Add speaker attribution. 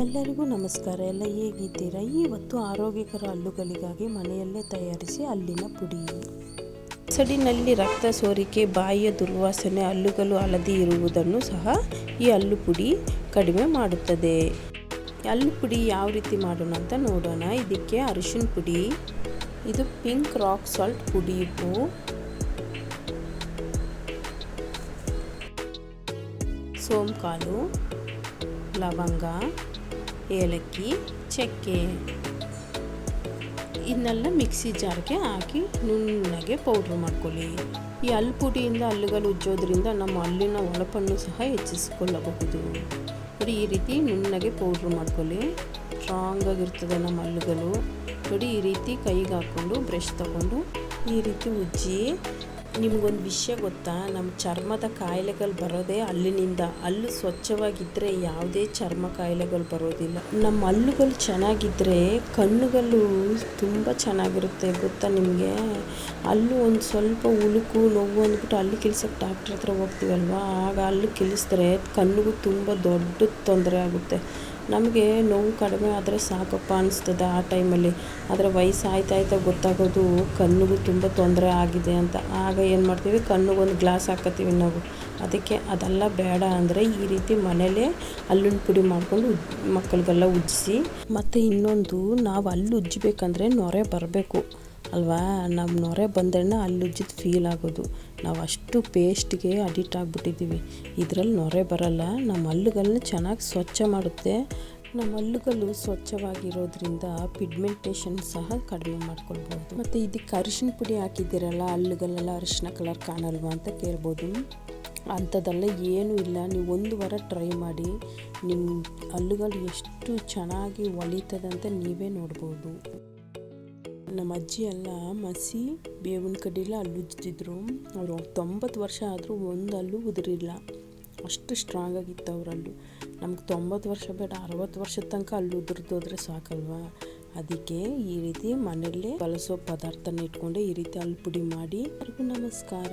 Speaker 1: ಎಲ್ಲರಿಗೂ ನಮಸ್ಕಾರ. ಎಲ್ಲ ಹೇಗಿದ್ದೀರಾ? ಇವತ್ತು ಆರೋಗ್ಯಕರ ಹಲ್ಲುಗಳಿಗಾಗಿ ಮನೆಯಲ್ಲೇ ತಯಾರಿಸಿ ಹಲ್ಲಿನ ಪುಡಿ. ಸಡಿನಲ್ಲಿ ರಕ್ತ ಸೋರಿಕೆ ಬಾಯಿಯ ದುರ್ವಾಸನೆ, ಹಲ್ಲುಗಳು ಹಳದಿ ಇರುವುದನ್ನು ಸಹ ಈ ಹಲ್ಲು ಪುಡಿ ಕಡಿಮೆ ಮಾಡುತ್ತದೆ. ಹಲ್ಲು ಪುಡಿ ಯಾವ ರೀತಿ ಮಾಡೋಣ ಅಂತ ನೋಡೋಣ. ಇದಕ್ಕೆ ಅರಿಶಿನ ಪುಡಿ, ಇದು ಪಿಂಕ್ ರಾಕ್ ಸಾಲ್ಟ್ ಪುಡಿ ಇವು ಸೋಂಕಾಲು, ಲವಂಗ ಏಲಕ್ಕಿ, ಚಕ್ಕೆ. ಇದನ್ನೆಲ್ಲ ಮಿಕ್ಸಿ ಜಾರ್ಗೆ ಹಾಕಿ ನುಣ್ಣಗೆ ಪೌಡ್ರ್ ಮಾಡ್ಕೊಳ್ಳಿ. ಈ ಹಲ್ಲು ಪುಡಿಯಿಂದ ಹಲ್ಲುಗಳು ಉಜ್ಜೋದ್ರಿಂದ ನಮ್ಮ ಹಲ್ಲಿನ ಒಳಪನ್ನು ಸಹ ಹೆಚ್ಚಿಸಿಕೊಳ್ಳಬಹುದು. ನೋಡಿ, ಈ ರೀತಿ ನುಣ್ಣಗೆ ಪೌಡ್ರ್ ಮಾಡ್ಕೊಳ್ಳಿ. ಸ್ಟ್ರಾಂಗ್ ಆಗಿರ್ತದೆ ನಮ್ಮ ಹಲ್ಲುಗಳು ನೋಡಿ, ಈ ರೀತಿ ಕೈಗೆ ಹಾಕ್ಕೊಂಡು, ಬ್ರಷ್ ತಗೊಂಡು ಈ ರೀತಿ ಉಜ್ಜಿ ನಿಮಗೊಂದು ವಿಷಯ ಗೊತ್ತಾ? ನಮ್ಮ ಚರ್ಮದ ಕಾಯಿಲೆಗಳು ಬರೋದೇ ಹಲ್ಲಿನಿಂದ ಹಲ್ಲು ಸ್ವಚ್ಛವಾಗಿದ್ದರೆ ಯಾವುದೇ ಚರ್ಮ ಕಾಯಿಲೆಗಳು ಬರೋದಿಲ್ಲ. ನಮ್ಮ ಹಲ್ಲುಗಳು ಚೆನ್ನಾಗಿದ್ದರೆ ಕಣ್ಣುಗಳು ತುಂಬ ಚೆನ್ನಾಗಿರುತ್ತೆ ಗೊತ್ತಾ ನಿಮಗೆ? ಹಲ್ಲು ಒಂದು ಸ್ವಲ್ಪ ಉಳುಕು, ನೋವು ಅಂದ್ಬಿಟ್ಟು ಹಲ್ಲು ಕಿಲ್ಸಕ್ಕೆ ಡಾಕ್ಟ್ರ್ ಹತ್ರ ಹೋಗ್ತೀವಲ್ವಾ? ಆಗ ಹಲ್ಲು ಕಿಲಿಸಿದ್ರೆ ಕಣ್ಣಿಗೂ ತುಂಬ ದೊಡ್ಡ ತೊಂದರೆ ಆಗುತ್ತೆ. ನಮಗೆ ನೋವು ಕಡಿಮೆ ಆದರೆ ಸಾಕಪ್ಪ ಅನಿಸ್ತದೆ ಆ ಟೈಮಲ್ಲಿ. ಆದರೆ ವಯಸ್ಸು ಆಯ್ತಾ ಆಯ್ತಾ ಗೊತ್ತಾಗೋದು ಕಣ್ಣಿಗೂ ತುಂಬ ತೊಂದರೆ ಆಗಿದೆ ಅಂತ. ಆಗ ಏನು ಮಾಡ್ತೀವಿ? ಕಣ್ಣಿಗೊಂದು ಗ್ಲಾಸ್ ಹಾಕತ್ತೀವಿ ನಾವು. ಅದಕ್ಕೆ ಅದೆಲ್ಲ ಬೇಡ ಅಂದರೆ ಈ ರೀತಿ ಮನೇಲೇ ಹಲ್ಲಿನ ಪುಡಿ ಮಾಡಿಕೊಂಡು ಮಕ್ಕಳಿಗೆಲ್ಲ ಉಜ್ಜಿಸಿ ಮತ್ತು ಇನ್ನೊಂದು ನಾವು ಅಲ್ಲಿ ಉಜ್ಜಬೇಕಂದ್ರೆ ನೊರೆ ಬರಬೇಕು. ಅಲ್ವಾ? ನಮ್ಮ ನೊರೆ ಬಂದ್ರೆ ಅಲ್ಲಿ ಉಜ್ಜಿದ ಫೀಲ್ ಆಗೋದು. ನಾವು ಅಷ್ಟು ಪೇಸ್ಟ್ಗೆ ಅಡಿಕ್ಟ್ ಆಗಿಬಿಟ್ಟಿದ್ದೀವಿ ಇದರಲ್ಲಿ ನೊರೆ ಬರಲ್ಲ. ನಮ್ಮ ಹಲ್ಲುಗಳನ್ನ ಚೆನ್ನಾಗಿ ಸ್ವಚ್ಛ ಮಾಡುತ್ತೆ. ನಮ್ಮ ಹಲ್ಲುಗಳು ಸ್ವಚ್ಛವಾಗಿರೋದ್ರಿಂದ ಪಿಗ್ಮೆಂಟೇಷನ್ ಸಹ ಕಡಿಮೆ ಮಾಡ್ಕೊಳ್ಬೋದು ಮತ್ತು ಇದಕ್ಕೆ ಅರಿಶಿನ ಪುಡಿ ಹಾಕಿದ್ದೀರಲ್ಲ, ಹಲ್ಲುಗಳೆಲ್ಲ ಅರಿಶಿನ ಕಲರ್ ಕಾಣಲ್ವಾ ಅಂತ ಕೇಳ್ಬೋದು. ಅಂಥದ್ದೆಲ್ಲ ಏನೂ ಇಲ್ಲ. ನೀವು ಒಂದು ವಾರ ಟ್ರೈ ಮಾಡಿ ನಿಮ್ಮ ಹಲ್ಲುಗಳು ಎಷ್ಟು ಚೆನ್ನಾಗಿ ಹೊಳಿತದೆ ಅಂತ ನೀವೇ ನೋಡ್ಬೋದು. ನಮ್ಮ ಅಜ್ಜಿ ಎಲ್ಲ ಮಸಿ ಬೇವಿನ ಕಡ್ಡಿಲ್ಲ ಹಲ್ಲು ಉಜ್ತಿದ್ರು ಅವರು ತೊಂಬತ್ತು ವರ್ಷ ಆದರೂ ಒಂದು ಹಲ್ಲು ಉದುರಿಲ್ಲ. ಅಷ್ಟು ಸ್ಟ್ರಾಂಗ್ ಆಗಿತ್ತು ಅವರಲ್ಲೂ. ನಮ್ಗೆ ತೊಂಬತ್ತು ವರ್ಷ ಬೇಡ, ಅರವತ್ತು ವರ್ಷದ ತನಕ ಹಲ್ಲು ಉದುರ್ದೋದ್ರೆ ಸಾಕಲ್ವಾ? ಅದಕ್ಕೆ ಈ ರೀತಿ ಮನೆಯಲ್ಲೇ ಬಳಸೋ ಪದಾರ್ಥನ ಇಟ್ಕೊಂಡೆ ಈ ರೀತಿ ಹಲ್ಲು ಪುಡಿ ಮಾಡಿ. ಅವ್ರಿಗೂ ನಮಸ್ಕಾರ.